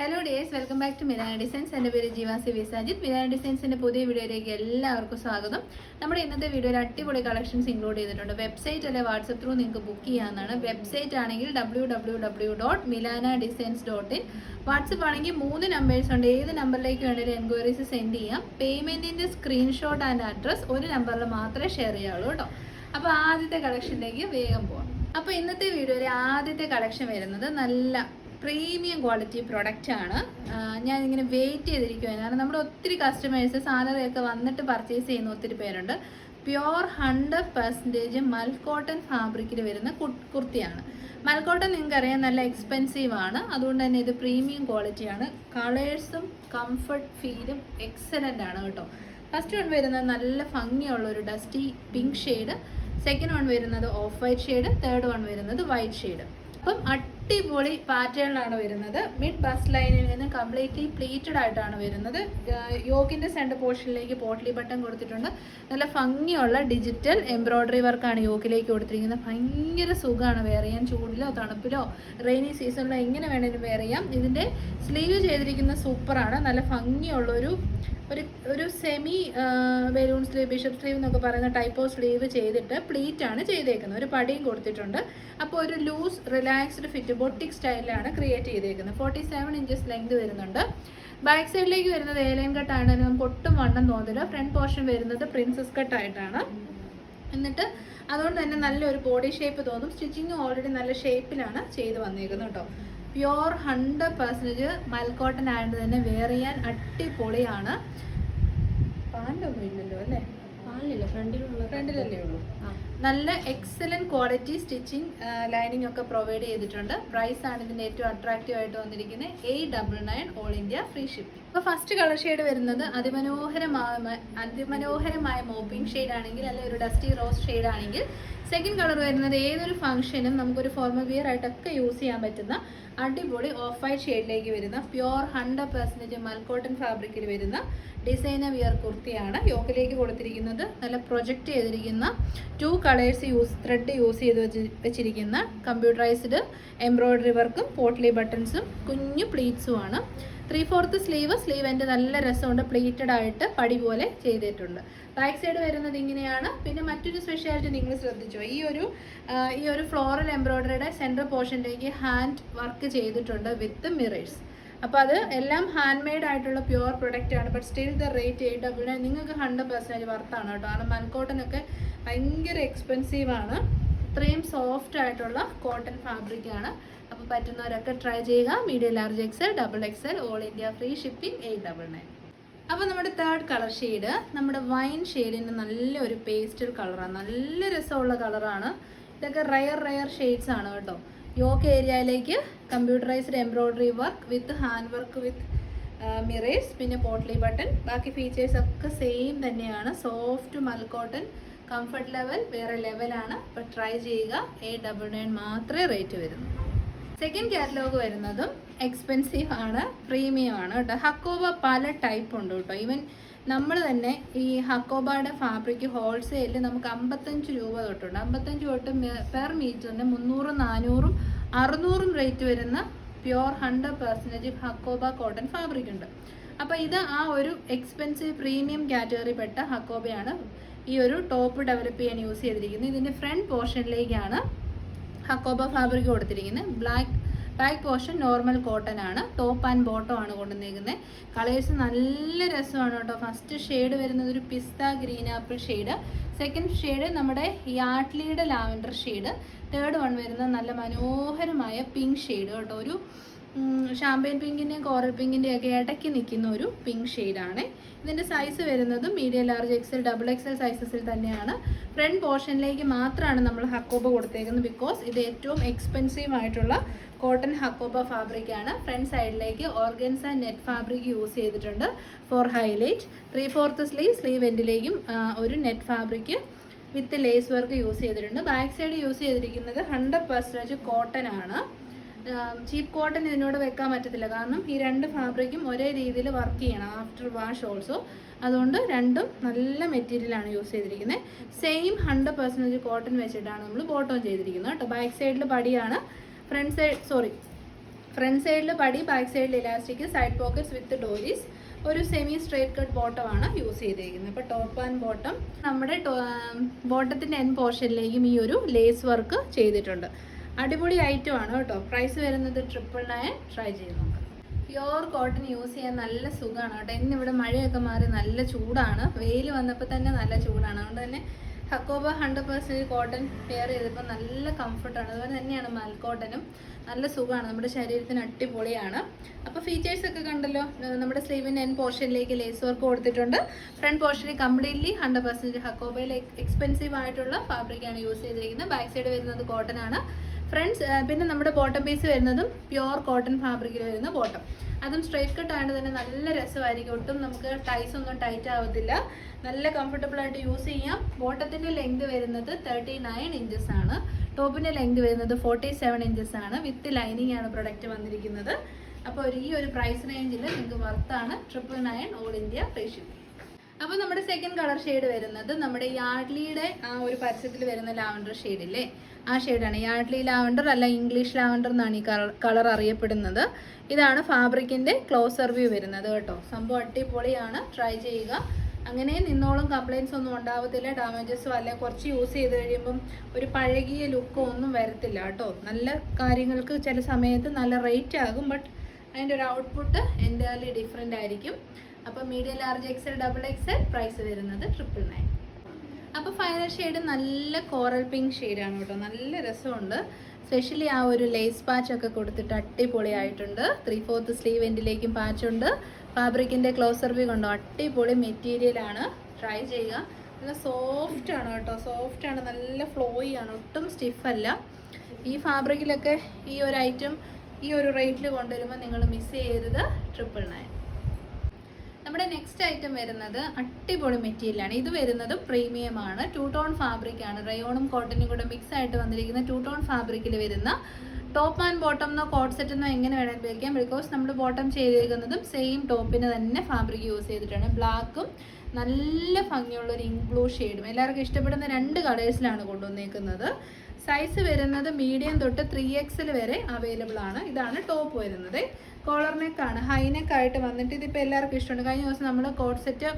Hello dears welcome back to Milana designs എന്റെ പേര് ജീവാസി വിസാജിത് മിലാന ഡിസൈൻസിന്റെ പുതിയ വീഡിയോയിലേക്ക് എല്ലാവർക്കും സ്വാഗതം. നമ്മുടെ ഇന്നത്തെ വീഡിയോയിൽ അടിപൊളി കളക്ഷൻസ് ഇൻക്ലൂഡ് ചെയ്തിട്ടുണ്ട്. വെബ്സൈറ്റ് അല്ലെ വാട്സപ്പ് ത്രൂ നിങ്ങൾക്ക് ബുക്ക് ചെയ്യാവുന്നതാണ്. വെബ്സൈറ്റ് ആണെങ്കിൽ W W W dot Milana designs dot in WhatsApp ആണെങ്കിൽ മൂന്ന് നമ്പേഴ്സ് ഉണ്ട്. ഏത് നമ്പറിലേക്ക് വേണമെങ്കിലും എൻക്വയറീസ് സെൻഡ് ചെയ്യാം. പേയ്മെന്റിന്റെ സ്ക്രീൻഷോട്ട് ആൻഡ് അഡ്രസ്സ് ഒരു നമ്പറിൽ മാത്രമേ ഷെയർ ചെയ്യാവുള്ളൂ കേട്ടോ. അപ്പോൾ ആദ്യത്തെ കളക്ഷനിലേക്ക് വേഗം പോകാം അപ്പോൾ ഇന്നത്തെ വീഡിയോയിൽ ആദ്യത്തെ കളക്ഷൻ വരുന്നത് നല്ല പ്രീമിയം ക്വാളിറ്റി പ്രൊഡക്റ്റ് ആണ്. ഞാൻ ഇങ്ങനെ വെയിറ്റ് ചെയ്തിരിക്കുകയാണ് കാരണം നമ്മുടെ ഒത്തിരി കസ്റ്റമേഴ്സ് സാലറി ഒക്കെ വന്നിട്ട് പർച്ചേസ് ചെയ്യുന്ന ഒത്തിരി പേരുണ്ട്. പ്യോർ ഹൺഡ്രഡ് പെർസെന്റേജ് മൽക്കോട്ടൺ ഫാബ്രിക്കിൽ വരുന്ന കുർത്തിയാണ്. മൽക്കോട്ടൺ നിങ്ങൾക്ക് അറിയാം നല്ല എക്സ്പെൻസീവ് ആണ്. അതുകൊണ്ട് തന്നെ ഇത് പ്രീമിയം ക്വാളിറ്റിയാണ് കളേഴ്സും കംഫർട്ട് ഫീലും എക്സലന്റ് ആണ് കേട്ടോ. ഫസ്റ്റ് വൺ വരുന്നത് നല്ല ഭംഗിയുള്ള ഒരു dusty pink shade second one വരുന്നത് off white shade third one വരുന്നത് വൈറ്റ് ഷെയ്ഡ് അപ്പം അടിപൊളി പാറ്റേണിലാണ് വരുന്നത്. മിഡ് ബസ് ലൈനിൽ നിന്ന് കംപ്ലീറ്റ്ലി പ്ലീറ്റഡ് ആയിട്ടാണ് വരുന്നത്. യോഗിന്റെ സെന്റർ പോർഷനിലേക്ക് പോട്ട്ലി ബട്ടൺ കൊടുത്തിട്ടുണ്ട്. നല്ല ഭംഗിയുള്ള ഡിജിറ്റൽ എംബ്രോയ്ഡറി വർക്കാണ് യോഗിലേക്ക് കൊടുത്തിരിക്കുന്നത്. ഭയങ്കര സുഖമാണ്. വെയർ ചെയ്യാൻ ചൂടിലോ തണുപ്പിലോ റെയിനി സീസണിലോ എങ്ങനെ വേണമെങ്കിലും വെയർ ചെയ്യാം. ഇതിന്റെ സ്ലീവ് ചെയ്തിരിക്കുന്ന സൂപ്പറാണ് നല്ല ഭംഗിയുള്ളൊരു ഒരു ഒരു semi balloon sleeve bishop sleeve എന്നൊക്കെ പറയുന്ന ടൈപ്പ് ഓഫ് സ്ലീവ് ചെയ്തിട്ട് പ്ലീറ്റാണ് ചെയ്തേക്കുന്നത്. ഒരു പടിയും കൊടുത്തിട്ടുണ്ട്. അപ്പോൾ ഒരു ലൂസ് റിലാക്സ്ഡ് ഫിറ്റ് ബൊട്ടിക് സ്റ്റൈലിലാണ് ക്രിയേറ്റ് ചെയ്തേക്കുന്നത്. ഫോർട്ടി സെവൻ ഇഞ്ചസ് ലെങ്ത് വരുന്നുണ്ട് ബാക്ക് സൈഡിലേക്ക് വരുന്നത് ഏലൈൻ കട്ടാണ്. നമുക്ക് ഒട്ടും വണ്ണം തോന്നില്ല ഫ്രണ്ട് പോർഷൻ വരുന്നത് പ്രിൻസസ് കട്ടായിട്ടാണ് എന്നിട്ട് അതുകൊണ്ട് തന്നെ നല്ലൊരു ബോഡി ഷേപ്പ് തോന്നും. സ്റ്റിച്ചിങ് ഓൾറെഡി നല്ല ഷേപ്പിലാണ് ചെയ്ത് വന്നേക്കുന്നത് കേട്ടോ. പ്യോർ ഹൺഡ്രഡ് പെർസെന്റേജ് മൽക്കോട്ടൻ ആയതുകൊണ്ട് തന്നെ വെയർ ചെയ്യാൻ അടിപൊളിയാണ്. പാന്റൊന്നും ഇല്ലല്ലോ അല്ലേ? പാലില്ല. ഫ്രണ്ടിലുള്ള ഫ്രണ്ടിലല്ലേ ഉള്ളൂ. ആ. നല്ല എക്സലന്റ് ക്വാളിറ്റി സ്റ്റിച്ചിങ് ലൈനിങ് ഒക്കെ പ്രൊവൈഡ് ചെയ്തിട്ടുണ്ട്. പ്രൈസ് ആണ് ഇതിന്റെ ഏറ്റവും അട്രാക്റ്റീവ് ആയിട്ട് വന്നിരിക്കുന്നത് eight double nine all India free shipping അപ്പോൾ ഫസ്റ്റ് കളർ ഷെയ്ഡ് വരുന്നത് അതിമനോഹരമായ അതിമനോഹരമായ മോപ്പിംഗ് ഷെയ്ഡ് ആണെങ്കിൽ അല്ലെങ്കിൽ ഒരു ഡസ്റ്റി റോസ് ഷെയ്ഡ് ആണെങ്കിൽ സെക്കൻഡ് കളർ വരുന്നത് ഏതൊരു ഫംഗ്ഷനും നമുക്കൊരു ഫോർമൽ വിയർ ആയിട്ടൊക്കെ യൂസ് ചെയ്യാൻ പറ്റുന്ന അടിപൊളി ഓഫ് വൈറ്റ് ഷെയ്ഡിലേക്ക് വരുന്ന പ്യോർ ഹൺഡ്രഡ് പെർസെന്റേജ് മൽക്കോട്ടൺ ഫാബ്രിക്കിൽ വരുന്ന ഡിസൈനർ വിയർ കുർത്തിയാണ് യോക്കിലേക്ക് കൊടുത്തിരിക്കുന്നത്. നല്ല പ്രൊജക്റ്റ് ചെയ്തിരിക്കുന്ന two colours use thread use ചെയ്ത് വെച്ച് വെച്ചിരിക്കുന്ന കമ്പ്യൂട്ടറൈസ്ഡ് എംബ്രോയ്ഡറി വർക്കും പോട്ട്ലി ബട്ടൺസും കുഞ്ഞു പ്ലീറ്റ്സുമാണ് ത്രീ ഫോർത്ത് സ്ലീവ് സ്ലീവ് എന്റെ നല്ല രസമുണ്ട്. പ്ലീറ്റഡ് ആയിട്ട് പടി പോലെ ചെയ്തിട്ടുണ്ട്. ബാക്ക് സൈഡ് വരുന്നത് ഇങ്ങനെയാണ്. പിന്നെ മറ്റൊരു സ്പെഷ്യാലിറ്റി നിങ്ങൾ ശ്രദ്ധിച്ചോ? ഈ ഒരു ഈ ഒരു ഫ്ലോറൽ എംബ്രോയ്ഡറിയുടെ സെൻട്രൽ പോർഷനിലേക്ക് ഹാൻഡ് വർക്ക് ചെയ്തിട്ടുണ്ട് വിത്ത് മിറേഴ്സ് അപ്പോൾ അത് എല്ലാം ഹാൻഡ് മെയ്ഡ് ആയിട്ടുള്ള പ്യുവർ പ്രൊഡക്റ്റ് ആണ്. But still the rate eight double nine നിങ്ങൾക്ക് ഹൺഡ്രഡ് പെർസെന്റേജ് വർത്താണ് കേട്ടോ. കാരണം മൻകോട്ടനൊക്കെ ഭയങ്കര എക്സ്പെൻസീവ് ആണ്. ഇത്രയും സോഫ്റ്റ് ആയിട്ടുള്ള കോട്ടൺ ഫാബ്രിക് ആണ്. അപ്പോൾ പറ്റുന്നവരൊക്കെ ട്രൈ ചെയ്യുക. Medium large XL double XL all India free shipping eight double nine അപ്പോൾ നമ്മുടെ തേർഡ് കളർ ഷെയ്ഡ് നമ്മുടെ വൈൻ ഷെയ്ഡിന്റെ നല്ലൊരു പേസ്റ്റൽ കളറാണ് നല്ല രസമുള്ള കളറാണ് ഇതൊക്കെ റയർ റയർ ഷെയ്ഡ്സ് ആണ് കേട്ടോ. യോക്ക് ഏരിയയിലേക്ക് computerised embroidery work with hand work with mirrors പിന്നെ പോട്ട്ലി ബട്ടൺ. ബാക്കി ഫീച്ചേഴ്സ് ഒക്കെ സെയിം തന്നെയാണ്. സോഫ്റ്റ് മൽക്കോട്ടൺ കംഫർട്ട് ലെവൽ വേറെ ലെവലാണ് അപ്പോൾ ട്രൈ ചെയ്യുക. എ ഡബിൾ നയൻ മാത്രമേ റേറ്റ് വരുന്നു. സെക്കൻഡ് കാറ്റലോഗ് വരുന്നതും എക്സ്പെൻസീവ് ആണ് പ്രീമിയം ആണ് കേട്ടോ. ഹക്കോവ പല ടൈപ്പ് ഉണ്ട് കേട്ടോ. ഈവൻ നമ്മൾ തന്നെ ഈ ഹക്കോബയുടെ ഫാബ്രിക് ഹോൾസെയിലിൽ നമുക്ക് അമ്പത്തഞ്ച് രൂപ തൊട്ടുണ്ട്. അമ്പത്തഞ്ച് തൊട്ട് പെർ മീറ്ററിന് മുന്നൂറും നാനൂറും അറുന്നൂറും റേറ്റ് വരുന്ന pure hundred percentage Hakoba cotton fabric ഉണ്ട്. അപ്പോൾ ഇത് ആ ഒരു എക്സ്പെൻസീവ് പ്രീമിയം കാറ്റഗറി പെട്ട ഹക്കോബയാണ് ഈ ഒരു ടോപ്പ് ഡെവലപ്പ് ചെയ്യാൻ യൂസ് ചെയ്തിരിക്കുന്നത്. ഇതിന്റെ ഫ്രണ്ട് പോർഷനിലേക്കാണ് ഹക്കോബ ഫാബ്രിക് കൊടുത്തിരിക്കുന്നത്. Black back portion normal cotton ആണ്. ടോപ്പ് ആൻഡ് ബോട്ടം ആണ് കൊണ്ടുവന്നിരിക്കുന്നത് കളേഴ്സ് നല്ല രസമാണ് കേട്ടോ. ഫസ്റ്റ് ഷെയ്ഡ് വരുന്നത് ഒരു pista green apple shade second shade നമ്മുടെ യാട്ട്ലിയുടെ ലാവൻഡർ ഷെയ്ഡ് തേർഡ് വൺ വരുന്നത് നല്ല മനോഹരമായ പിങ്ക് ഷെയ്ഡ് കേട്ടോ. ഒരു ഷാമ്പയിൻ പിങ്കിന്റെയും കോറൽ പിങ്കിന്റെയും ഒക്കെ ഇടയ്ക്ക് നിൽക്കുന്ന ഒരു പിങ്ക് ഷെയ്ഡാണ് ഇതിന്റെ സൈസ് വരുന്നത് medium large XL double XL സൈസസിൽ തന്നെയാണ്. ഫ്രണ്ട് പോർഷനിലേക്ക് മാത്രമാണ് നമ്മൾ ഹക്കോബ കൊടുത്തേക്കുന്നത് ബിക്കോസ് ഇത് ഏറ്റവും എക്സ്പെൻസീവ് ആയിട്ടുള്ള കോട്ടൺ ഹക്കോബ ഫാബ്രിക്കാണ് ഫ്രണ്ട് സൈഡിലേക്ക് organza and net fabric use ചെയ്തിട്ടുണ്ട് for highlight three fourth sleeve sleeve എൻഡിലേക്കും ഒരു net fabric with lace work use ചെയ്തിട്ടുണ്ട്. ബാക്ക് സൈഡ് യൂസ് ചെയ്തിരിക്കുന്നത് ഹൺഡ്രഡ് പെർസെന്റേജ് കോട്ടൺ ആണ്. ചീപ്പ് കോട്ടൺ ഇതിനോട് വെക്കാൻ പറ്റത്തില്ല. കാരണം ഈ രണ്ട് ഫാബ്രിക്കും ഒരേ രീതിയിൽ വർക്ക് ചെയ്യണം ആഫ്റ്റർ വാഷ് ഓൾസോ അതുകൊണ്ട് രണ്ടും നല്ല മെറ്റീരിയലാണ് യൂസ് ചെയ്തിരിക്കുന്നത് സെയിം ഹൺഡ്രഡ് പെർസെന്റേജ് കോട്ടൺ വെച്ചിട്ടാണ് നമ്മൾ ബോട്ടം ചെയ്തിരിക്കുന്നത് കേട്ടോ. ബാക്ക് സൈഡിൽ പടിയാണ്. ഫ്രണ്ട് സൈഡ് സോറി ഫ്രണ്ട് സൈഡിൽ പടി ബാക്ക് സൈഡിൽ ഇലാസ്റ്റിക് സൈഡ് പോക്കറ്റ്സ് വിത്ത് ഡോരീസ് ഒരു സെമി സ്ട്രേറ്റ് കട്ട് ബോട്ടമാണ് യൂസ് ചെയ്തിരിക്കുന്നത്. അപ്പോൾ ടോപ്പ് ആൻഡ് ബോട്ടം നമ്മുടെ ബോട്ടത്തിന്റെ എൻ പോർഷനിലേക്കും ഈ ഒരു ലേസ് വർക്ക് ചെയ്തിട്ടുണ്ട്. അടിപൊളി ഐറ്റം ആണ് കേട്ടോ. പ്രൈസ് വരുന്നത് ട്രിപ്പിൾ നയൻ ട്രൈ ചെയ്ത് നോക്കാം. പ്യുവർ കോട്ടൺ യൂസ് ചെയ്യാൻ നല്ല സുഖമാണ് കേട്ടോ. ഇന്ന് ഇന്നിവിടെ മഴയൊക്കെ മാറി നല്ല ചൂടാണ്. വെയിൽ വന്നപ്പോൾ തന്നെ നല്ല ചൂടാണ്. അതുകൊണ്ട് തന്നെ Hakoba hundred percent cotton pair ചെയ്തപ്പോൾ നല്ല കംഫർട്ടാണ് അതുപോലെ തന്നെയാണ് മൽക്കോട്ടനും നല്ല സുഖമാണ്. നമ്മുടെ ശരീരത്തിന് അടിപൊളിയാണ്. അപ്പോൾ ഫീച്ചേഴ്സ് ഒക്കെ കണ്ടല്ലോ. നമ്മുടെ സ്ലീവിന്റെ എൻ പോർഷനിലേക്ക് ലേസ് വർക്ക് കൊടുത്തിട്ടുണ്ട്. ഫ്രണ്ട് പോർഷനിൽ കംപ്ലീറ്റ്ലി ഹൺഡ്രഡ് പെർസെന്റ് ഹക്കോബയിൽ എക്സ്പെൻസീവ് ആയിട്ടുള്ള ഫാബ്രിക്കാണ് യൂസ് ചെയ്തിരിക്കുന്നത്. ബാക്ക് സൈഡ് വരുന്നത് കോട്ടൺ ആണ്. ഫ്രണ്ട്സ് പിന്നെ നമ്മുടെ ബോട്ടം പീസ് വരുന്നതും പ്യുവർ കോട്ടൺ ഫാബ്രിക്കിൽ വരുന്ന ബോട്ടം അതും സ്ട്രൈറ്റ് കട്ട് ആയതുകൊണ്ട് തന്നെ നല്ല രസമായിരിക്കും. ഒട്ടും നമുക്ക് ടൈസ് ഒന്നും ടൈറ്റ് ആവത്തില്ല. നല്ല കംഫർട്ടബിൾ ആയിട്ട് യൂസ് ചെയ്യാം. ബോട്ടത്തിന്റെ ലെങ്ത് വരുന്നത് തേർട്ടി നയൻ ഇഞ്ചസ് ആണ്. ടോപ്പിന്റെ ലെങ്ത് വരുന്നത് ഫോർട്ടി സെവൻ ഇഞ്ചസ് ആണ്. വിത്ത് ലൈനിങ് ആണ് പ്രൊഡക്റ്റ് വന്നിരിക്കുന്നത്. അപ്പോൾ ഈ ഒരു പ്രൈസ് റേഞ്ചിൽ നിങ്ങൾക്ക് വർത്താണ് triple nine all India free അപ്പോൾ നമ്മുടെ സെക്കൻഡ് കളർ ഷെയ്ഡ് വരുന്നത് നമ്മുടെ യാഡ്ലിയുടെ ആ ഒരു പരസ്യത്തിൽ വരുന്ന ലാവണ്ടർ ഷെയ്ഡില്ലേ ആ ഷെയ്ഡാണ് യാഡ്ലി ലാവൻഡർ അല്ല ഇംഗ്ലീഷ് ലാവൻഡർ എന്നാണ് ഈ കളർ അറിയപ്പെടുന്നത്. ഇതാണ് ഫാബ്രിക്കിന്റെ ക്ലോസർ വ്യൂ വരുന്നത് കേട്ടോ. സംഭവം അടിപൊളിയാണ്. ട്രൈ ചെയ്യുക. അങ്ങനെ നിന്നോളം കംപ്ലയിൻസ് ഒന്നും ഉണ്ടാവത്തില്ല. ഡാമേജസോ അല്ലെ. കുറച്ച് യൂസ് ചെയ്ത് കഴിയുമ്പം ഒരു പഴകിയ ലുക്കോ ഒന്നും വരത്തില്ല കേട്ടോ. നല്ല കാര്യങ്ങൾക്ക് ചില സമയത്ത് നല്ല റേറ്റ് ആകും ബട്ട് അതിന്റെ ഒരു ഔട്ട്പുട്ട് എന്റെ ഡിഫറെന്റ് ആയിരിക്കും. അപ്പോൾ medium large XL double XL price വരുന്നത് ട്രിപ്പിൾ നയൻ അപ്പോൾ ഫൈനൽ ഷെയ്ഡ് നല്ല കോറൽ പിങ്ക് ഷെയ്ഡാണ് കേട്ടോ. നല്ല രസമുണ്ട്. സ്പെഷ്യലി ആ ഒരു ലേസ് പാച്ച് ഒക്കെ കൊടുത്തിട്ട് അടിപൊളിയായിട്ടുണ്ട്. ത്രീ ഫോർത്ത് സ്ലീവ് എൻഡിലേക്കും പാച്ചുണ്ട് ഫാബ്രിക്കിന്റെ ക്ലോസർ ബി കൊണ്ടോ? അടിപൊളി മെറ്റീരിയലാണ് ട്രൈ ചെയ്യുക. നല്ല സോഫ്റ്റ് ആണ് കേട്ടോ. സോഫ്റ്റ് ആണ്. നല്ല ഫ്ലോയി ആണ്. ഒട്ടും സ്റ്റിഫല്ല ഈ ഫാബ്രിക്കിലൊക്കെ ഈ ഒരു ഐറ്റം ഈ ഒരു റേറ്റിൽ കൊണ്ടുവരുമ്പോൾ നിങ്ങൾ മിസ് ചെയ്യരുത്. ട്രിപ്പിൾ നയൻ നമ്മുടെ നെക്സ്റ്റ് ഐറ്റം വരുന്നത് അടിപൊളി മെറ്റീരിയലാണ് ഇത് വരുന്നത് പ്രീമിയം ആണ്. ടൂ ടോൺ ഫാബ്രിക് ആണ് റയോണും കോട്ടനും കൂടെ മിക്സ് ആയിട്ട് വന്നിരിക്കുന്ന ടൂ ടോൺ ഫാബ്രിക്കിൽ വരുന്ന ടോപ്പ് ആൻഡ് ബോട്ടം എന്നോ കോട്ട് സെറ്റ് എന്നോ എങ്ങനെ വേണമെങ്കിലും ഉപയോഗിക്കാം. ബിക്കോസ് നമ്മൾ ബോട്ടം ചെയ്തിരിക്കുന്നതും സെയിം ടോപ്പിന് തന്നെ ഫാബ്രിക് യൂസ് ചെയ്തിട്ടാണ്. ബ്ലാക്കും നല്ല ഭംഗിയുള്ള ഒരു ബ്ലൂ ഷെയ്ഡും എല്ലാവർക്കും ഇഷ്ടപ്പെടുന്ന രണ്ട് കളേഴ്സിലാണ് കൊണ്ടുവന്നേക്കുന്നത്. സൈസ് വരുന്നത് മീഡിയം തൊട്ട് ത്രീ എക്സിൽ വരെ അവൈലബിൾ ആണ്. ഇതാണ് ടോപ്പ് വരുന്നത്. കോളർ നെക്കാണ് ഹൈ നെക്കായിട്ട് വന്നിട്ട് ഇതിപ്പോൾ എല്ലാവർക്കും ഇഷ്ടമുണ്ട്. കഴിഞ്ഞ ദിവസം നമ്മൾ കോട്ട് സെറ്റ്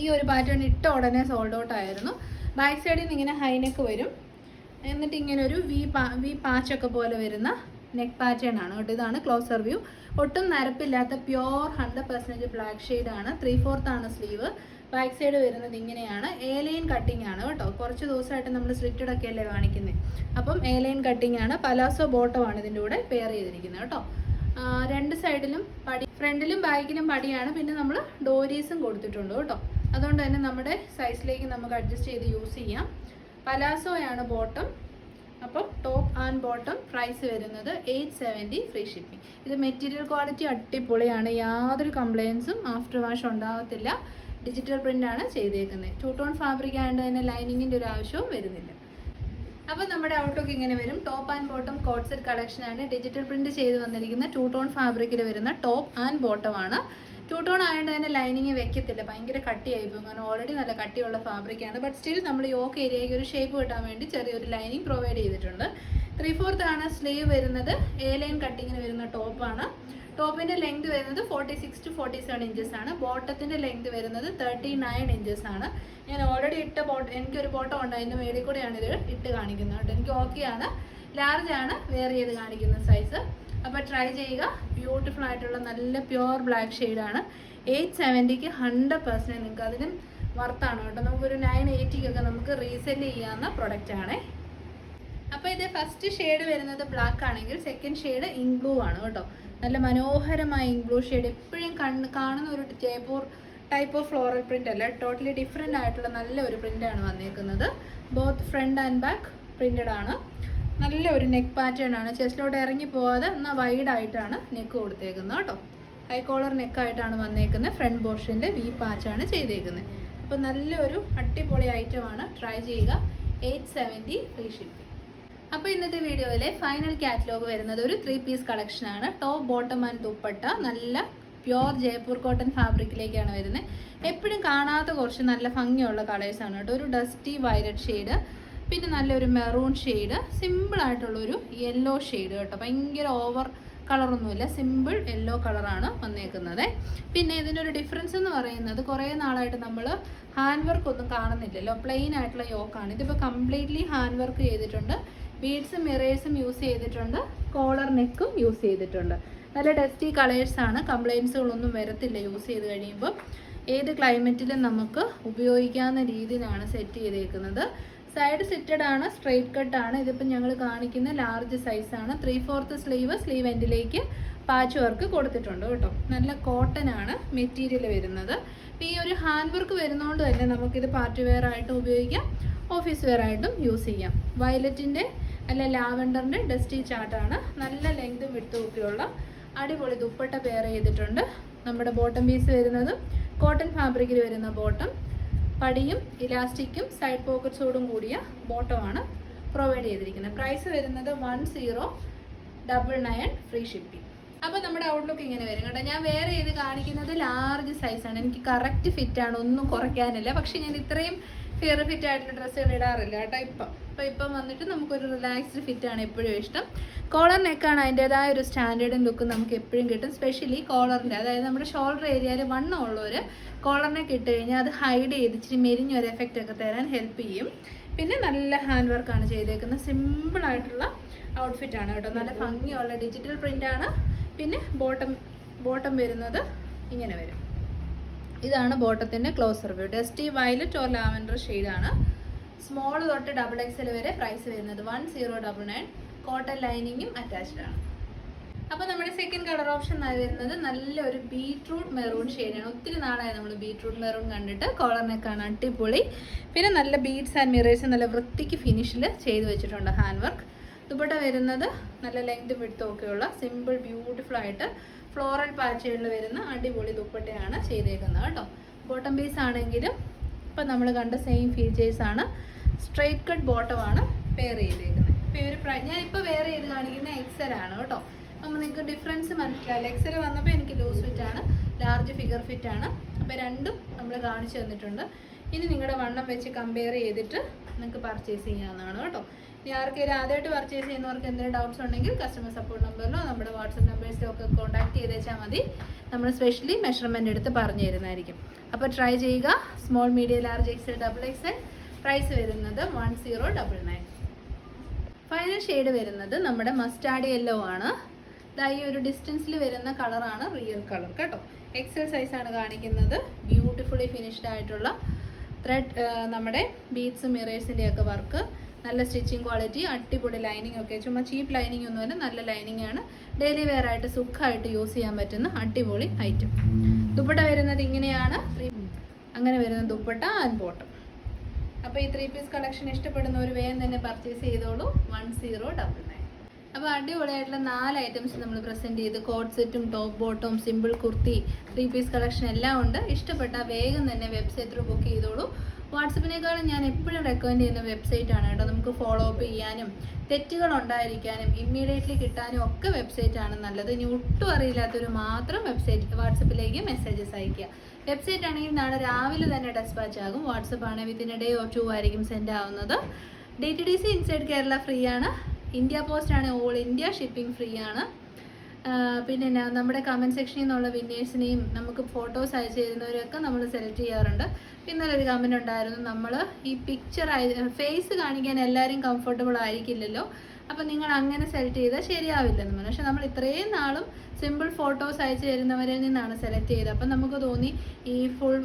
ഈ ഒരു പാറ്റേൺ ഇട്ട ഉടനെ സോൾഡ് ഔട്ട് ആയിരുന്നു. ബാക്ക് സൈഡിൽ നിന്ന് ഇങ്ങനെ ഹൈ നെക്ക് വരും. എന്നിട്ട് ഇങ്ങനെ ഒരു വി പാ വി പാച്ചൊക്കെ പോലെ വരുന്ന നെക്ക് പാറ്റേൺ ആണ് കേട്ടോ. ഇതാണ് ക്ലോസർ വ്യൂ ഒട്ടും നരപ്പില്ലാത്ത pure hundred percentage black shade ആണ്. ത്രീ ഫോർത്ത് ആണ് സ്ലീവ് ബാക്ക് സൈഡ് വരുന്നത് ഇങ്ങനെയാണ്. എ ലൈൻ കട്ടിംഗ് ആണ് കേട്ടോ. കുറച്ച് ദിവസമായിട്ട് നമ്മൾ സ്ലിറ്റഡ് ഒക്കെ അല്ലേ കാണിക്കുന്നത് അപ്പം എ ലൈൻ കട്ടിംഗ് ആണ്. പലാസോ ബോട്ടോ ആണ് ഇതിന്റെ കൂടെ പെയർ ചെയ്തിരിക്കുന്നത് കേട്ടോ. രണ്ട് സൈഡിലും പടി ഫ്രണ്ടിലും ബാക്കിലും പടിയാണ്. പിന്നെ നമ്മൾ ഡോരീസും കൊടുത്തിട്ടുണ്ട് കേട്ടോ. അതുകൊണ്ട് തന്നെ നമ്മുടെ സൈസിലേക്ക് നമുക്ക് അഡ്ജസ്റ്റ് ചെയ്ത് യൂസ് ചെയ്യാം. പലാസോയാണ് ബോട്ടം. അപ്പം ടോപ്പ് ആൻഡ് ബോട്ടം പ്രൈസ് വരുന്നത് എയ്റ്റ് സെവന്റി ഫ്രീ ഷിപ്പിംഗ്. ഇത് മെറ്റീരിയൽ ക്വാളിറ്റി അടിപൊളിയാണ്. യാതൊരു കംപ്ലയിൻസും ആഫ്റ്റർ വാഷ് ഉണ്ടാകത്തില്ല. ഡിജിറ്റൽ പ്രിന്റാണ് ചെയ്തേക്കുന്നത്. ടൂ ടോൺ ഫാബ്രിക് ആയതുകൊണ്ട് തന്നെ ലൈനിങ്ങിന്റെ ഒരു ആവശ്യവും വരുന്നില്ല. അപ്പോൾ നമ്മുടെ ഔട്ട്ലുക്ക് ഇങ്ങനെ വരും. Top and bottom coat set collection ആണ്. ഡിജിറ്റൽ പ്രിന്റ് ചെയ്ത് വന്നിരിക്കുന്ന ടൂ ടോൺ ഫാബ്രിക്കിൽ വരുന്ന ടോപ്പ് ആൻഡ് ബോട്ടം ആണ്. ടൂ ടോൺ ആയതുകൊണ്ട് തന്നെ ലൈനിങ് വെക്കത്തില്ല. ഭയങ്കര കട്ടിയായി പോകും. കാരണം ഓൾറെഡി നല്ല കട്ടിയുള്ള ഫാബ്രിക്കാണ് ബട്ട് സ്റ്റിൽ നമ്മൾ യോക്ക് ഏരിയയ്ക്ക് ഒരു ഷേപ്പ് കിട്ടാൻ വേണ്ടി ചെറിയൊരു ലൈനിങ് പ്രൊവൈഡ് ചെയ്തിട്ടുണ്ട്. ത്രീ ഫോർത്ത് ആണ് സ്ലീവ് വരുന്നത്. എ ലൈൻ കട്ടിങ്ങിന് വരുന്ന ടോപ്പാണ് ടോപ്പിന്റെ ലെങ്ത് വരുന്നത് forty six to forty seven inches ആണ്. ബോട്ടത്തിന്റെ ലെങ്ത് വരുന്നത് തേർട്ടി നയൻ ഇഞ്ചസ് ആണ്. ഞാൻ ഓൾറെഡി ഇട്ട ബോട്ടം എനിക്കൊരു ബോട്ടം ഉണ്ട്. അതിന്റെ മേളിൽ കൂടെയാണ് ഇത് ഇട്ട് കാണിക്കുന്നത് കേട്ടോ. എനിക്ക് ഓക്കെ ആണ്. ലാർജ് ആണ്. വെയർ ചെയ്ത് കാണിക്കുന്ന സൈസ് അപ്പോൾ ട്രൈ ചെയ്യുക. ബ്യൂട്ടിഫുൾ ആയിട്ടുള്ള നല്ല പ്യുവർ ബ്ലാക്ക് ആണ്. എയ്റ്റ് സെവന്റിക്ക് ഹൺഡ്രഡ് പെർസെന്റ് നിങ്ങൾക്ക് അതിനും വർത്താണ് കേട്ടോ. നമുക്കൊരു നയൻ എയ്റ്റിക്കൊക്കെ നമുക്ക് റീസെൽ ചെയ്യാവുന്ന പ്രൊഡക്റ്റ് ആണേ. അപ്പോൾ ഇത് ഫസ്റ്റ് ഷെയ്ഡ് വരുന്നത് ബ്ലാക്ക് ആണെങ്കിൽ സെക്കൻഡ് ഷെയ്ഡ് ഇൻബ്ലൂ ആണ് കേട്ടോ. നല്ല മനോഹരമായ ഇൻബ്ലൂ ബ്ലൂ ഷെയ്ഡ് എപ്പോഴും കണ്ണ് കാണുന്ന ഒരു Jaipur type of floral print അല്ല. ടോട്ടലി ഡിഫറെന്റ് ആയിട്ടുള്ള നല്ല ഒരു പ്രിന്റ് ആണ് വന്നേക്കുന്നത്. Both front and back printed ആണ്. നല്ല ഒരു നെക്ക് പാറ്റേൺ ആണ്. ചെസ്റ്റിലോട്ട് ഇറങ്ങി പോവാതെ എന്നാൽ വൈഡ് ആയിട്ടാണ് നെക്ക് കൊടുത്തേക്കുന്നത് കേട്ടോ. ഹൈ കോളർ നെക്കായിട്ടാണ് വന്നേക്കുന്നത്. ഫ്രണ്ട് പോർഷനിൽ വി പാച്ചാണ് ചെയ്തേക്കുന്നത്. അപ്പോൾ നല്ലൊരു അടിപൊളി ഐറ്റമാണ് ട്രൈ ചെയ്യുക. എയ്റ്റ് സെവന്റി ഫ്രീ ഷിപ്പിംഗ് അപ്പോൾ ഇന്നത്തെ വീഡിയോയിലെ ഫൈനൽ കാറ്റലോഗ് വരുന്നത് ഒരു ത്രീ പീസ് കളക്ഷനാണ് ടോപ്പ് ബോട്ടം ആൻഡ് ദുപ്പട്ട. നല്ല പ്യോർ ജയ്പൂർ കോട്ടൺ ഫാബ്രിക്കിലേക്കാണ് വരുന്നത്. എപ്പോഴും കാണാത്ത കുറച്ച് നല്ല ഭംഗിയുള്ള കളേഴ്സാണ് കേട്ടോ. ഒരു ഡസ്റ്റി വയലറ്റ് ഷെയ്ഡ് പിന്നെ നല്ലൊരു മെറൂൺ ഷെയ്ഡ് സിമ്പിൾ ആയിട്ടുള്ളൊരു യെല്ലോ ഷെയ്ഡ് കേട്ടോ. ഭയങ്കര ഓവർ കളറൊന്നുമില്ല സിമ്പിൾ യെല്ലോ കളറാണ് വന്നേക്കുന്നത്. പിന്നെ ഇതിന്റെ ഒരു ഡിഫറൻസ് എന്ന് പറയുന്നത് കുറേ നാളായിട്ട് നമ്മൾ ഹാൻഡ് വർക്ക് ഒന്നും കാണുന്നില്ലല്ലോ. പ്ലെയിൻ ആയിട്ടുള്ള യോക്കാണ് ഇതിപ്പോൾ കംപ്ലീറ്റ്ലി ഹാൻഡ് വർക്ക് ചെയ്തിട്ടുണ്ട്. ബീഡ്സും മിറേഴ്സും യൂസ് ചെയ്തിട്ടുണ്ട്. കോളർ നെക്കും യൂസ് ചെയ്തിട്ടുണ്ട്. നല്ല ഡസ്റ്റി കളേഴ്സാണ് കംപ്ലയിൻസുകളൊന്നും വരത്തില്ല യൂസ് ചെയ്ത് കഴിയുമ്പോൾ ഏത് ക്ലൈമറ്റിലും നമുക്ക് ഉപയോഗിക്കാവുന്ന രീതിയിലാണ് സെറ്റ് ചെയ്തേക്കുന്നത്. സൈഡ് സിറ്റഡ് ആണ് സ്ട്രെയിറ്റ് കട്ട് ആണ്. ഇതിപ്പോൾ ഞങ്ങൾ കാണിക്കുന്ന ലാർജ് സൈസാണ് ത്രീ ഫോർത്ത് സ്ലീവ് സ്ലീവ് എൻഡിലേക്ക് പാച്ച് വർക്ക് കൊടുത്തിട്ടുണ്ട് കേട്ടോ. നല്ല കോട്ടൺ ആണ് മെറ്റീരിയൽ വരുന്നത്. ഈ ഒരു ഹാൻഡ് വർക്ക് വരുന്നതുകൊണ്ട് തന്നെ നമുക്കിത് പാർട്ടി വെയർ ആയിട്ടും ഉപയോഗിക്കാം ഓഫീസ് വെയർ ആയിട്ടും യൂസ് ചെയ്യാം. വയലറ്റിന്റെ അല്ല ലാവൻഡറിന്റെ ഡസ്റ്റി ചാട്ടാണ് നല്ല ലെങ്തും വിട്ടും ഒക്കെയുള്ള അടിപൊളി ദുപ്പട്ട പെയർ ചെയ്തിട്ടുണ്ട്. നമ്മുടെ ബോട്ടം പീസ് വരുന്നത് കോട്ടൺ ഫാബ്രിക്കിൽ വരുന്ന ബോട്ടം പടിയും ഇലാസ്റ്റിക്കും സൈഡ് പോക്കറ്റ്സോടും കൂടിയ ബോട്ടമാണ് പ്രൊവൈഡ് ചെയ്തിരിക്കുന്നത്. പ്രൈസ് വരുന്നത് one zero double nine free shipping അപ്പോൾ നമ്മുടെ ഔട്ട്ലുക്ക് ഇങ്ങനെ വരും കേട്ടോ. ഞാൻ വേറെ ഇത് കാണിക്കുന്നത് ലാർജ് സൈസാണ് എനിക്ക് കറക്റ്റ് ഫിറ്റാണ് ഒന്നും കുറയ്ക്കാനില്ല. പക്ഷേ ഞാൻ ഇത്രയും ഫിയർ ഫിറ്റ് ആയിട്ടുള്ള ഡ്രസ്സുകൾ ഇടാറില്ല കേട്ടോ ഇപ്പം. അപ്പോൾ ഇപ്പം വന്നിട്ട് നമുക്കൊരു റിലാക്സ്ഡ് ഫിറ്റ് ആണ് എപ്പോഴും ഇഷ്ടം. കോളർ നെക്കാണ് അതിന്റെതായ ഒരു സ്റ്റാൻഡേർഡും ലുക്കും നമുക്ക് എപ്പോഴും കിട്ടും. സ്പെഷ്യലി കോളറിന്റെ അതായത് നമ്മുടെ ഷോൾഡർ ഏരിയയിൽ വണ്ണം ഉള്ളവർ കോളർ നെക്ക് ഇട്ട് കഴിഞ്ഞാൽ അത് ഹൈഡ് ചെയ്ത് ഇച്ചിരി മെരിഞ്ഞൊരു എഫക്റ്റ് ഒക്കെ തരാൻ ഹെൽപ്പ് ചെയ്യും. പിന്നെ നല്ല ഹാൻഡ് വർക്കാണ് ചെയ്തേക്കുന്നത്. സിമ്പിളായിട്ടുള്ള ഔട്ട്ഫിറ്റ് ആണ് കേട്ടോ. നല്ല ഭംഗിയുള്ള ഡിജിറ്റൽ പ്രിന്റാണ് പിന്നെ ബോട്ടം ബോട്ടം വരുന്നത് ഇങ്ങനെ വരും. ഇതാണ് ബോട്ടത്തിന്റെ closer view. Dusty violet or lavender ഷെയ്ഡാണ് സ്മോൾ തൊട്ട് ഡബിൾ എക്സൽ വരെ പ്രൈസ് വരുന്നത് one zero double nine cotton ലൈനിങ്ങും അറ്റാച്ച്ഡ് ആണ്. അപ്പോൾ നമ്മുടെ സെക്കൻഡ് കളർ ഓപ്ഷൻ വരുന്നത് നല്ലൊരു ബീട്രൂട്ട് മെറൂൺ ഷെയ്ഡാണ് ഒത്തിരി നാളായി നമ്മൾ ബീട്രൂട്ട് മെറൂൺ കണ്ടിട്ട് കോളർ നെക്കാണ് അടിപൊളി. പിന്നെ നല്ല ബീഡ്സ് ആൻഡ് മിറേഴ്സ് നല്ല വൃത്തിക്ക് ഫിനിഷിൽ ചെയ്ത് വെച്ചിട്ടുണ്ട് ഹാൻഡ് വർക്ക് ദുപ്പട്ട വരുന്നത് നല്ല ലെങ്ത് വിടുത്തൊക്കെയുള്ള സിമ്പിൾ ബ്യൂട്ടിഫുൾ ആയിട്ട് ഫ്ലോറൽ പാച്ചുകളിൽ വരുന്ന അടിപൊളി ദുപ്പട്ടയാണ് ചെയ്തേക്കുന്നത് കേട്ടോ. ബോട്ടം പീസ് ആണെങ്കിലും ഇപ്പം നമ്മൾ കണ്ട സെയിം ഫീച്ചേഴ്സ് ആണ്. സ്ട്രെയിറ്റ് കട്ട് ബോട്ടമാണ് പെയർ ചെയ്തേക്കുന്നത്. ഇപ്പോൾ ഇവർ ഇപ്പോൾ വേറെ ചെയ്ത് കാണിക്കുന്ന ആണ് കേട്ടോ. അപ്പോൾ നിങ്ങൾക്ക് ഡിഫറൻസ് മനസ്സിലാവില്ല എക്സൽ വന്നപ്പോൾ എനിക്ക് ലൂസ് ഫിറ്റ് ആണ് ലാർജ് ഫിഗർ ഫിറ്റ് ആണ്. അപ്പോൾ രണ്ടും നമ്മൾ കാണിച്ചു തന്നിട്ടുണ്ട്. ഇനി നിങ്ങളുടെ വണ്ണം വെച്ച് കമ്പയർ ചെയ്തിട്ട് നിങ്ങൾക്ക് പർച്ചേസ് ചെയ്യാവുന്നതാണ് കേട്ടോ. ഇനി ആർക്കെങ്കിലും ആദ്യമായിട്ട് പർച്ചേസ് ചെയ്യുന്നവർക്ക് എന്തെങ്കിലും ഡൗട്ട്സ് ഉണ്ടെങ്കിൽ കസ്റ്റമർ സപ്പോർട്ട് നമ്പറിലോ നമ്മുടെ വാട്സപ്പ് നമ്പേഴ്സിലോ ഒക്കെ കോൺടാക്ട് ചെയ്തേച്ചാൽ മതി. നമ്മൾ സ്പെഷ്യലി മെഷർമെന്റ് എടുത്ത് പറഞ്ഞു തരുന്നതായിരിക്കും. അപ്പോൾ ട്രൈ ചെയ്യുക. Small medium large X double XL price വരുന്നത് one zero double nine final shade വരുന്നത് നമ്മുടെ മസ്റ്റാർഡ് യെല്ലോ ആണ്. ദാ ഈ ഒരു ഡിസ്റ്റൻസിൽ വരുന്ന കളറാണ് റിയൽ കളർ കേട്ടോ. എക്സൽ സൈസാണ് കാണിക്കുന്നത്. ബ്യൂട്ടിഫുള്ളി ഫിനിഷ്ഡ് ആയിട്ടുള്ള ത്രെഡ് നമ്മുടെ ബീഡ്സും മിറേഴ്സിന്റെയൊക്കെ വർക്ക് നല്ല സ്റ്റിച്ചിങ് ക്വാളിറ്റി അടിപൊളി ലൈനിങ് ഒക്കെ. ചുമ്മാ ചീപ്പ് ലൈനിങ് ഒന്നുമല്ല നല്ല ലൈനിങ് ആണ്. ഡെയിലി വെയർ ആയിട്ട് സുഖമായിട്ട് യൂസ് ചെയ്യാൻ പറ്റുന്ന അടിപൊളി ഐറ്റം ദുപ്പട്ട വരുന്നത് ഇങ്ങനെയാണ്. അങ്ങനെ വരുന്ന ദുപ്പട്ട ആൻഡ് ബോട്ടം അപ്പോൾ ഈ ത്രീ പീസ് കളക്ഷൻ ഇഷ്ടപ്പെടുന്ന ഒരു വേഗം തന്നെ പർച്ചേസ് ചെയ്തോളൂ. വൺ സീറോ ഡബിൾ നയൻ അപ്പോൾ അടിപൊളിയായിട്ടുള്ള നാല് ഐറ്റംസ് നമ്മൾ പ്രസന്റ് ചെയ്ത് കോട്ട് സെറ്റും ടോപ്പ് ബോട്ടും simple kurti three piece collection എല്ലാം ഉണ്ട്. ഇഷ്ടപ്പെട്ടാൽ വേഗം തന്നെ വെബ്സൈറ്റ് ബുക്ക് ചെയ്തോളൂ. വാട്സപ്പിനേക്കാളും ഞാൻ എപ്പോഴും റെക്കമെൻഡ് ചെയ്യുന്ന വെബ്സൈറ്റ് ആണ് കേട്ടോ. നമുക്ക് ഫോളോ അപ്പ് ചെയ്യാനും തെറ്റുകൾ ഉണ്ടായിരിക്കാനും ഇമ്മീഡിയറ്റ്ലി കിട്ടാനും ഒക്കെ വെബ്സൈറ്റ് ആണ് നല്ലത്. ഇനി ഒട്ടും അറിയില്ലാത്തവർ മാത്രം വെബ്സൈറ്റ് വാട്സപ്പിലേക്ക് മെസ്സേജസ് അയക്കുക വെബ്സൈറ്റ് ആണെങ്കിൽ നാളെ രാവിലെ തന്നെ ഡെസ്പാച്ച് ആകും. വാട്സപ്പ് ആണ് within a day or two ആയിരിക്കും സെൻഡ് ആവുന്നത്. D T D C inside Kerala free ആണ്. ഇന്ത്യ പോസ്റ്റ് ആണ്. ഓൾ ഇന്ത്യ ഷിപ്പിംഗ് ഫ്രീ ആണ്. പിന്നെ നമ്മുടെ കമന്റ് സെക്ഷനിൽ നിന്നുള്ള വിന്നേഴ്സിനെയും നമുക്ക് ഫോട്ടോസ് അയച്ചു തരുന്നവരെയൊക്കെ നമ്മൾ സെലക്ട് ചെയ്യാറുണ്ട്. ഇന്നലെ ഒരു കമന്റ് ഉണ്ടായിരുന്നു നമ്മൾ ഈ പിക്ചർ ഫേസ് കാണിക്കാൻ എല്ലാവരും കംഫർട്ടബിൾ ആയിരിക്കില്ലല്ലോ. അപ്പം നിങ്ങൾ അങ്ങനെ സെലക്ട് ചെയ്താൽ ശരിയാവില്ലെന്ന് പറഞ്ഞു. പക്ഷെ നമ്മൾ ഇത്രയും നാളും സിമ്പിൾ ഫോട്ടോസ് അയച്ചു തരുന്നവരിൽ നിന്നാണ് സെലക്ട് ചെയ്തത്. അപ്പം നമുക്ക് തോന്നി ഈ ഫുൾ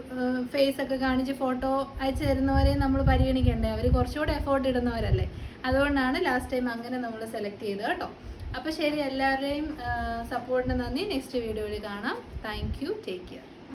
ഫേസ് ഒക്കെ കാണിച്ച് ഫോട്ടോ അയച്ചു തരുന്നവരെ നമ്മൾ പരിഗണിക്കേണ്ടേ? അവർ കുറച്ചുകൂടെ എഫോർട്ട് ഇടുന്നവരല്ലേ? അതുകൊണ്ടാണ് ലാസ്റ്റ് ടൈം അങ്ങനെ നമ്മൾ സെലക്ട് ചെയ്തത് കേട്ടോ. അപ്പോൾ ശരി എല്ലാവരുടെയും സപ്പോർട്ടിന് നന്ദി. നെക്സ്റ്റ് വീഡിയോയിൽ കാണാം. Thank you take care